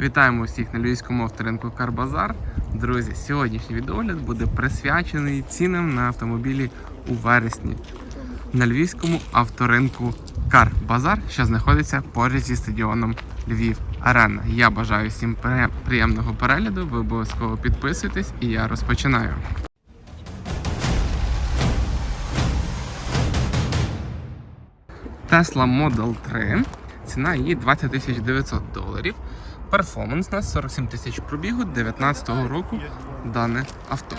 Вітаємо усіх на львівському авторинку Карбазар. Друзі, сьогоднішній відогляд буде присвячений цінам на автомобілі у вересні на львівському авторинку Карбазар, що знаходиться поряд зі стадіоном Львів Арена. Я бажаю всім приємного перегляду. Ви обов'язково підписуйтесь, і я розпочинаю. Tesla Model 3. Ціна її 20 900 доларів. Перформанс на 47 тисяч пробігу 19-го року дане авто.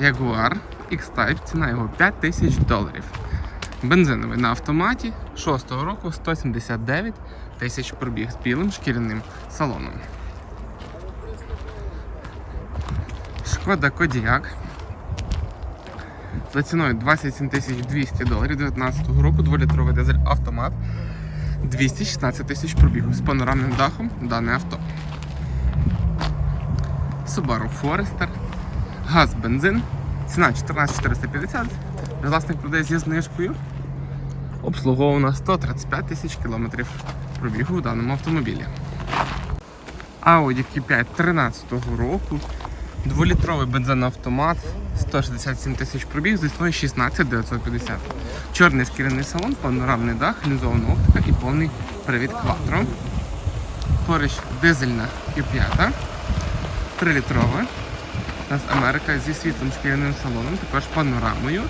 Jaguar X-Type, ціна його 5 тисяч доларів. Бензиновий на автоматі 6-го року 179 тисяч пробіг з білим шкіряним салоном. Шкода Кодіак за ціною 27 200 доларів 2019 року 2-літровий дизель автомат 216 тисяч пробігу з панорамним дахом дане авто. Subaru Forester, газ, бензин, ціна 14450, власник продає зі знижкою. Обслуговувана 135 тисяч кілометрів пробігу у даному автомобілі. Audi Q5 13 року, 2-літровий бензиноавтомат, 167 тисяч пробіг з існою 16 950. Чорний шкіряний салон, панорамний дах, лінзована оптика і повний привід Quattro. Поруч дизельна Q5, 3-літрова. У нас Америка зі світлим шкіряним салоном, також панорамою.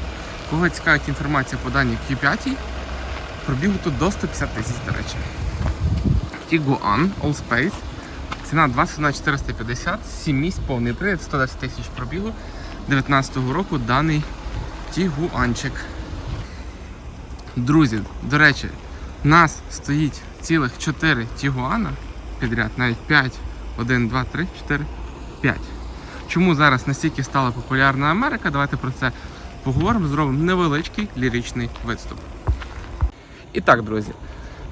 Кого цікавить інформація по даній Q5, пробігу тут до 150 тисяч, до речі. Tiguan Allspace. Ціна 21 450, 7 місць, повний привід, 110 тисяч пробігу 19-го року даний Тігуанчик. Друзі, до речі, у нас стоїть цілих 4 Тігуана підряд, навіть 5, 1, 2, 3, 4, 5. Чому зараз настільки стала популярна Америка? Давайте про це поговоримо, зробимо невеличкий ліричний виступ. І так, друзі,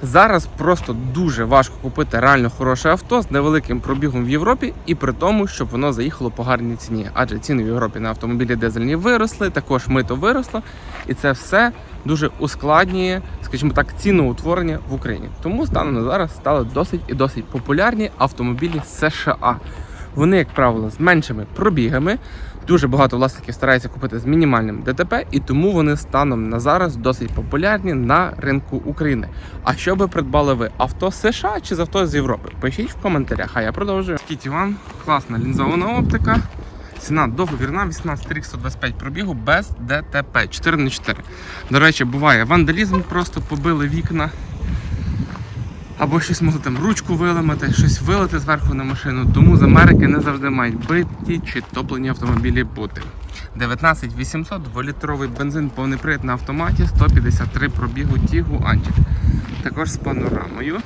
зараз просто дуже важко купити реально хороше авто з невеликим пробігом в Європі, і при тому, щоб воно заїхало по гарній ціні. Адже ціни в Європі на автомобілі дизельні виросли, також мито виросло, і це все дуже ускладнює, скажімо так, ціноутворення в Україні. Тому станом на зараз стали досить і досить популярні автомобілі США. Вони, як правило, з меншими пробігами. Дуже багато власників стараються купити з мінімальним ДТП, і тому вони станом на зараз досить популярні на ринку України. А що би придбали ви авто з США чи з авто з Європи? Пишіть в коментарях, а я продовжую. Скіті Ван, класна лінзована оптика. Ціна договірна, 18 рік 125 пробігу без ДТП 4 на 4 До речі, буває вандалізм, просто побили вікна. Або щось могли там ручку виламати, щось вилити зверху на машину. Тому з Америки не завжди мають биті чи топлені автомобілі бути. 19 800, 2-літровий бензин, повний привід на автоматі, 153 пробігу Тігу Анчик. Також з панорамою.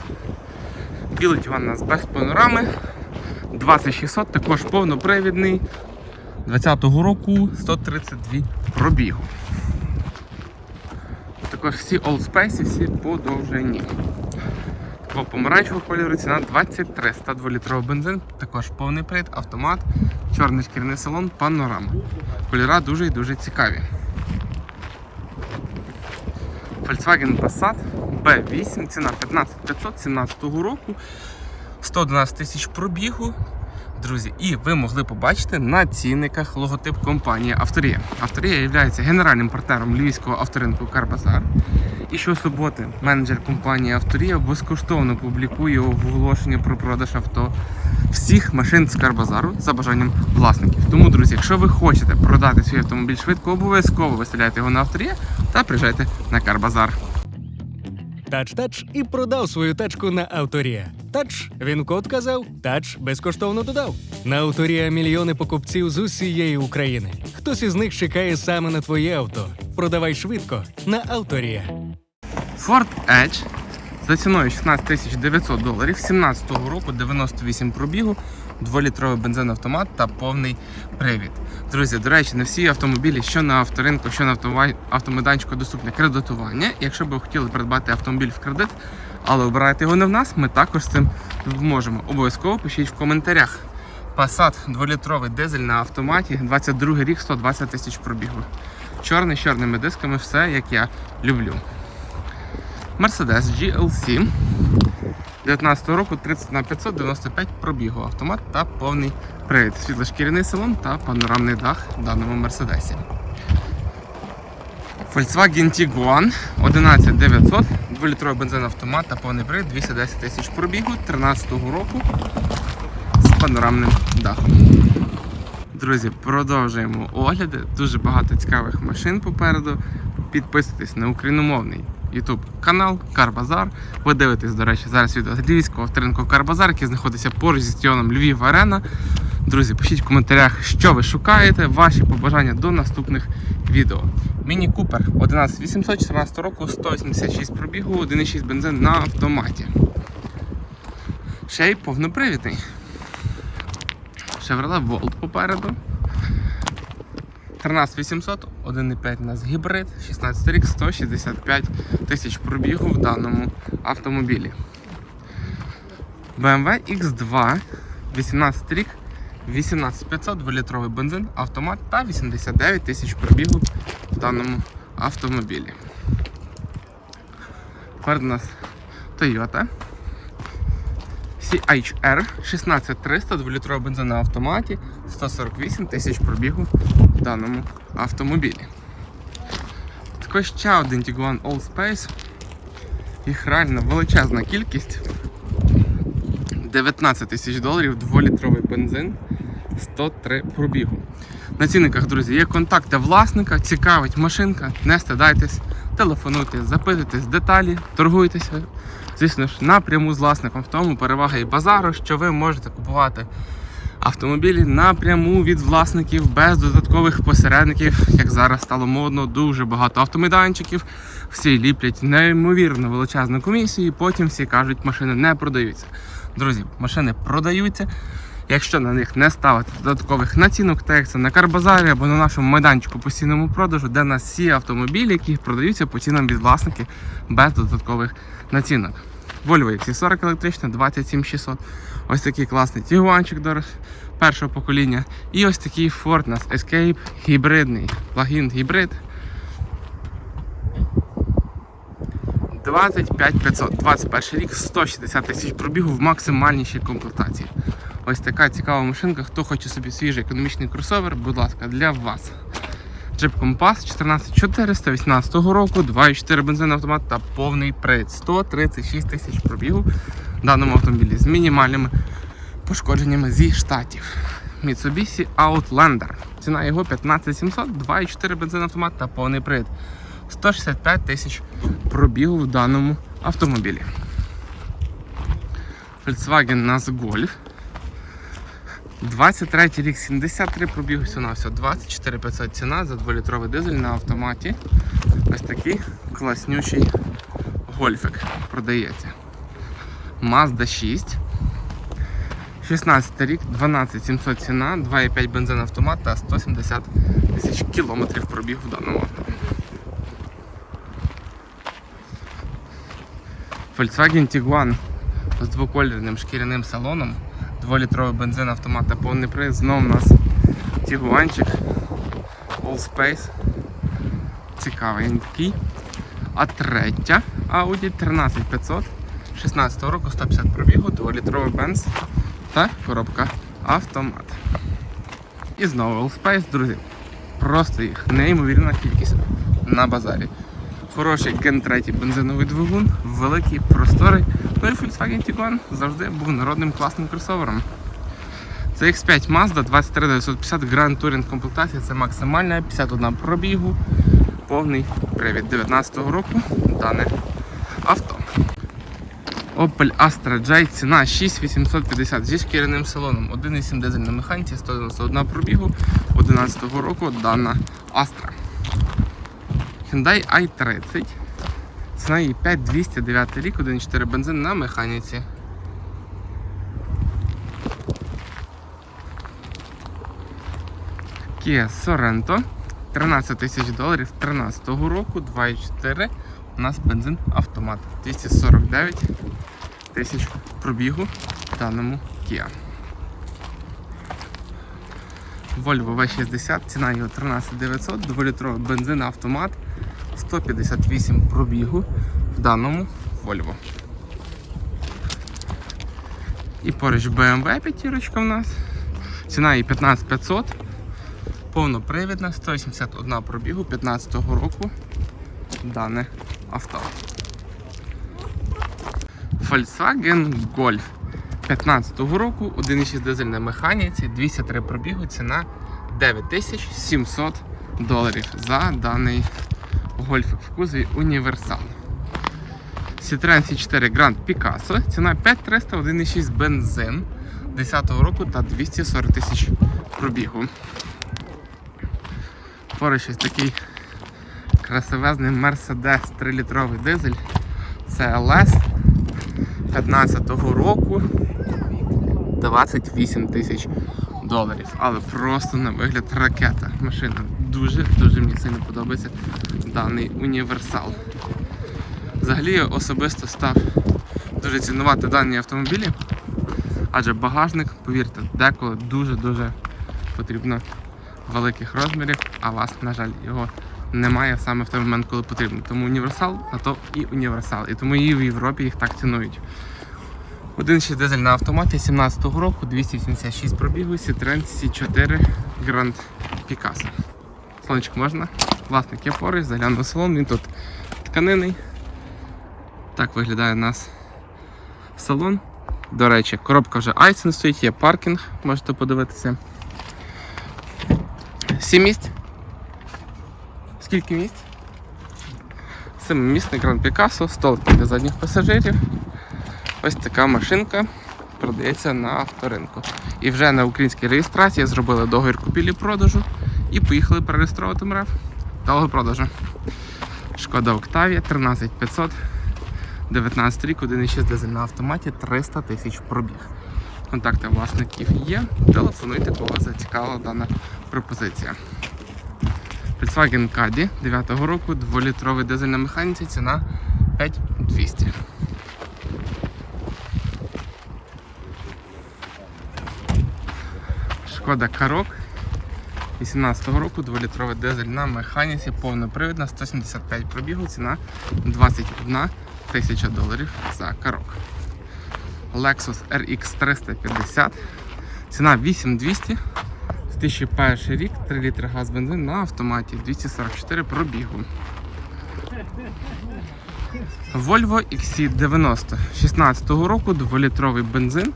Білий диван у нас без панорами. 2600, також повнопривідний. 20-го року 132 пробігу. Також всі Allspace, всі подовжені. Такого помаранчевого кольору ціна 23 102-літровий бензин, також повний привід, автомат, чорний шкіряний салон, панорама. Кольора дуже і дуже цікаві. Volkswagen Passat B8, ціна 15500 17 року, 111 тисяч пробігу. Друзі, і ви могли побачити на цінниках логотип компанії Авторія. Авторія є генеральним партнером львівського авторинку Карбазар. І щосуботи менеджер компанії Авторія безкоштовно публікує оголошення про продаж авто всіх машин з Карбазару за бажанням власників. Тому, друзі, якщо ви хочете продати свій автомобіль швидко, обов'язково виставляйте його на Авторія та приїжджайте на Карбазар. Тач-тач і продав свою тачку на Авторія. Тач, він код казав, тач безкоштовно додав. На Авторія мільйони покупців з усієї України. Хтось із них чекає саме на твоє авто. Продавай швидко на Авторія. Ford Edge за ціною 16 900 доларів 17-го року 98 пробігу, 2-літровий бензин-автомат та повний привід. Друзі, до речі, не всі автомобілі, що на авторинку, що на автомайданчику доступне кредитування. Якщо б ви хотіли придбати автомобіль в кредит, але обираєте його не в нас, ми також з цим допоможемо. Обов'язково пишіть в коментарях. Passat 2-літровий дизель на автоматі, 22 рік, 120 тисяч пробігу. Чорний з чорними дисками, все як я люблю. Mercedes GLC 19 року 30 на 595 пробігу, автомат та повний привід. Світлошкіряний салон та панорамний дах в даному мерседесі. Volkswagen Tiguan 11900, 2-літровий бензин автомат та повний привід, 210 тисяч пробігу 13 року з панорамним дахом. Друзі, продовжуємо огляди. Дуже багато цікавих машин попереду. Підписуйтесь на україномовний YouTube канал Карбазар. Ви дивитесь, до речі, зараз відео з Львівського авторинку Карбазар, який знаходиться поруч зі стадіоном Львів Арена. Друзі, пишіть в коментарях, що ви шукаєте, ваші побажання до наступних відео. Міні Купер 11814 року, 186 пробігу, 1,6 бензин на автоматі. Ще й повнопривідний. Chevrolet Volt попереду. 13800, 1,5 у нас гібрид, 16 рік, 165 тисяч пробігу в даному автомобілі. BMW X2, 18 рік, 18500, 2-літровий бензин, автомат та 89 тисяч пробігу в даному автомобілі. Тепер у нас Toyota CHR 16300, 2-літровий бензин на автоматі, 148 тисяч пробігу даному автомобілі. Також ще один Tiguan All Space. Їх реально величезна кількість. 19 тисяч доларів, 2-літровий бензин, 103 пробігу. На цінниках, друзі, є контакти власника, цікавить машинка, не стидайтесь, телефонуйте, запитуйтесь деталі, торгуйтеся. Звісно ж, напряму з власником. В тому перевага і базару, що ви можете купувати автомобілі напряму від власників без додаткових посередників, як зараз стало модно, дуже багато автомайданчиків. Всі ліплять неймовірно величезну комісію, і потім всі кажуть, машини не продаються. Друзі, машини продаються. Якщо на них не ставити додаткових націнок, так як це на Карбазарі або на нашому майданчику постійному продажу, де нас всі автомобілі, які продаються по цінам від власників без додаткових націнок. Volvo XC40 електрична, 27600. Ось такий класний тігуанчик дорож першого покоління. І ось такий Ford нас Escape гібридний, плагін гібрид. 25500, 21 рік, 160 тисяч пробігу в максимальнішій комплектації. Ось така цікава машинка. Хто хоче собі свіжий економічний кросовер, будь ласка, для вас. Jeep Compass 14400 18 року, 2,4 бензин автомат та повний привід. 136 тисяч пробігу даному автомобілі з мінімальними пошкодженнями зі штатів. Mitsubishi Outlander. Ціна його 15700, 2,4 бензин автомат та повний привід. 165 тисяч пробігу в даному автомобілі. Volkswagen Nas Golf. 23 рік, 73 пробігу всього на все, 24 500 ціна за 2-літровий дизель на автоматі. Ось такий класнючий гольфик продається. Mazda 6. 16 рік, 12 700 ціна, 2,5 бензин автомат та 170 тисяч кілометрів пробігу в даному авто. Volkswagen Tiguan з двокольорним шкіряним салоном. 2-літровий бензин автомат та повний привід. Знову у нас Тігуанчик All Space. Цікавий такий. А третя Audi 13500 16 року 150 пробігу, 2-літровий бенз та коробка автомат. І знову All Space, друзі. Просто їх неймовірна кількість на базарі. Хороший Gen 3 бензиновий двигун, великий, просторий. Ну і Volkswagen Tiguan завжди був народним класним кросовером. Це X5 Mazda 23950 Grand Touring комплектація, це максимальна 51 пробігу, повний привід 19-го року дане авто. Opel Astra J, ціна 6850 зі шкіряним салоном, 1,7 дизель на механіці, 191 пробігу 11-го року дана Astra. Hyundai i30. Ціна її 5209 рік, 1,4 бензин на механіці. Kia Sorento. 13 тисяч доларів 13 року, 2,4. У нас бензин автомат. 249 тисяч пробігу в даному Kia. Volvo V60, ціна його 13900, 2-літровий бензин автомат, 158 пробігу в даному Volvo. І поруч BMW п'ятірочка в нас. Ціна її 15500. Повнопривідна, 181 пробігу 15-го року. Дане авто. Volkswagen Golf 15-го року, 1,6 дизель на механіці, 203 пробігу, ціна 9700 доларів за даний гольф в кузові універсал. Citroen C4 Grand Picasso, ціна 5300, 1,6 бензин 10-го року та 240 тисяч пробігу. Поруч ось такий красивезний Mercedes 3-літровий дизель. Це LS 15-го року 28 тисяч доларів. Але просто на вигляд ракета. Машина дуже-дуже мені сильно подобається даний універсал. Взагалі я особисто став дуже цінувати дані автомобілі, адже багажник, повірте, деколи дуже-дуже потрібно великих розмірів, а вас, на жаль, його немає саме в той момент, коли потрібно. Тому універсал, а то і універсал. І тому і в Європі їх так цінують. 1.6 дизель на автоматі 17-го року, 286 пробігу, Citroen C4 Grand Picasso. Сонечко можна? Власник є поруч, заглянув в салон, він тут тканинний. Так виглядає у нас салон. До речі, коробка вже Айсен стоїть, є паркінг, можете подивитися. Сім місць? Скільки місць? Семимісний Grand Picasso, столики для задніх пасажирів. Ось така машинка продається на авторинку. І вже на українській реєстрації зробили договір купівлі-продажу і поїхали перереєстровувати МРФ. Дало продажу. Шкода Октавія 13500. 19 рік, 1,6 дизель на автоматі, 300 тисяч пробіг. Контакти власників є. Телефонуйте, кого зацікавила дана пропозиція. Volkswagen Caddy 9 року, 2-літровий дизель на механіці, ціна 5200. Шкода Карок 18 року, 2-літровий дизель на механіці, повнопривідна, 175 пробігу, ціна 21 тисяча доларів за карок. Lexus RX 350, ціна 8200, 2001 рік, 3 літри газ бензин на автоматі, 244 пробігу. Volvo XC90 16 року, 2-літровий бензин,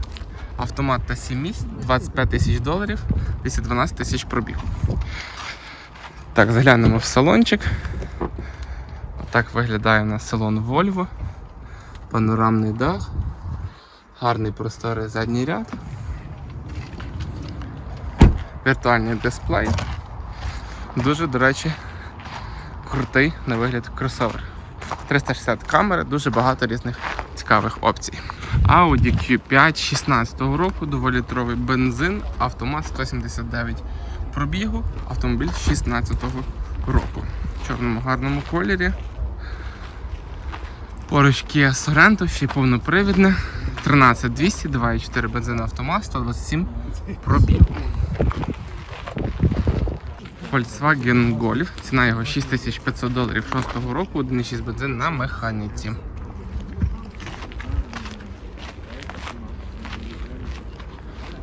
автомат та 7 місць, 25 тисяч доларів, 212 тисяч пробігу. Так, заглянемо в салончик. Так виглядає у нас салон Volvo. Панорамний дах, гарний просторий задній ряд, віртуальний дисплей. Дуже, до речі, крутий на вигляд кросовер. 360 камери, дуже багато різних цікавих опцій. Audi Q5 16 року, 2-літровий бензин, автомат 179 пробігу, автомобіль 16 року. В чорному гарному кольорі. Поруч Kia Sorento, ще й повнопривідне. 13200, 2,4 бензин автомат, 127 пробігу. Volkswagen Golf. Ціна його 6500 доларів 6 року, 1,6 бензин на механіці.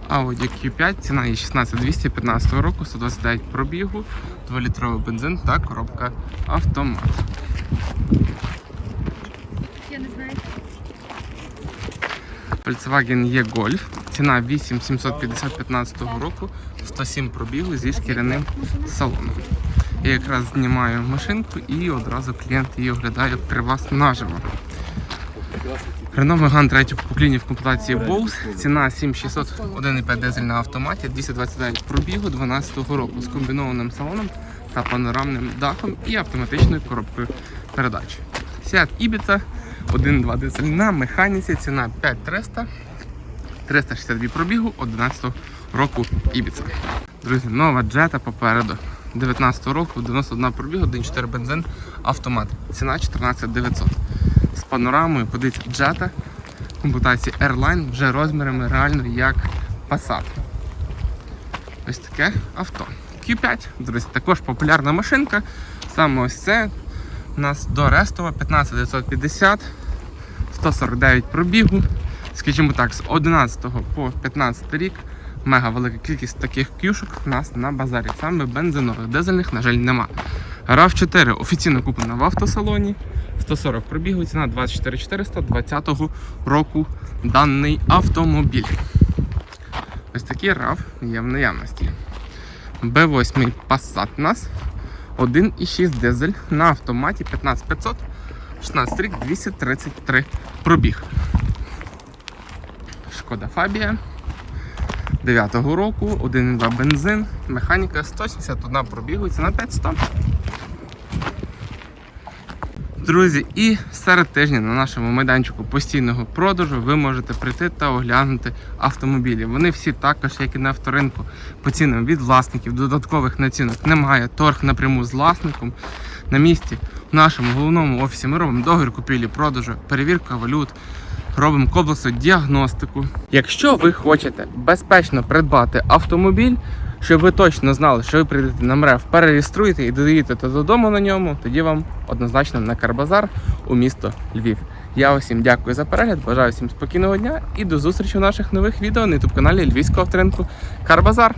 Audi Q5, ціна її 16200 15 року, 129 пробігу, 2-літровий бензин та коробка автомат. Я не знаю. Volkswagen E-Golf. Ціна 8750 15 року, 107 пробігу зі шкіряним салоном. Я якраз знімаю машинку і одразу клієнт її оглядає при вас наживо. Renault Megane 3 покоління в комплектації Bose. Ціна 7600 1,5 дизель на автоматі, 229 пробігу 12 року з комбінованим салоном та панорамним дахом і автоматичною коробкою передач. Seat Ibiza 1,2 дизель на механіці, ціна 5300, 362 пробігу 11 року Ibiza. Друзі, нова джета попереду. 19 року, 91 пробіг, 1,4 бензин, автомат. Ціна 14900. З панорамою, подивіться, джета комплектації Airline вже розмірами реально як Passat. Ось таке авто. Q5, друзі, також популярна машинка. Саме ось це у нас до Рестова 15950, 149 пробігу, скажімо так, з 11 по 15 рік мега велика кількість таких кюшок у нас на базарі. Саме бензинових, дизельних, на жаль, нема. rav 4 офіційно куплена в автосалоні. 140 пробігу, ціна 24 400 20 року даний автомобіль. Ось такий RAV є в наявності. B8 Passat нас 1,6 дизель на автоматі 15500, 16 рік 233 пробіг. Шкода Фабія 9-го року, 1,2 бензин, механіка 171 пробігу, ціна 500. Друзі, і серед тижня на нашому майданчику постійного продажу ви можете прийти та оглянути автомобілі. Вони всі також, як і на авторинку, по цінам від власників, додаткових націнок немає. Торг напряму з власником. На місці в нашому головному офісі ми робимо договір купівлі-продажу, перевірка валют, робимо комплексну діагностику. Якщо ви хочете безпечно придбати автомобіль, щоб ви точно знали, що ви прийдете на МРЕВ, перереєструєте і доїдете додому на ньому, тоді вам однозначно на Карбазар у місто Львів. Я усім дякую за перегляд, бажаю всім спокійного дня і до зустрічі в наших нових відео на youtube каналі Львівського авторинку Карбазар.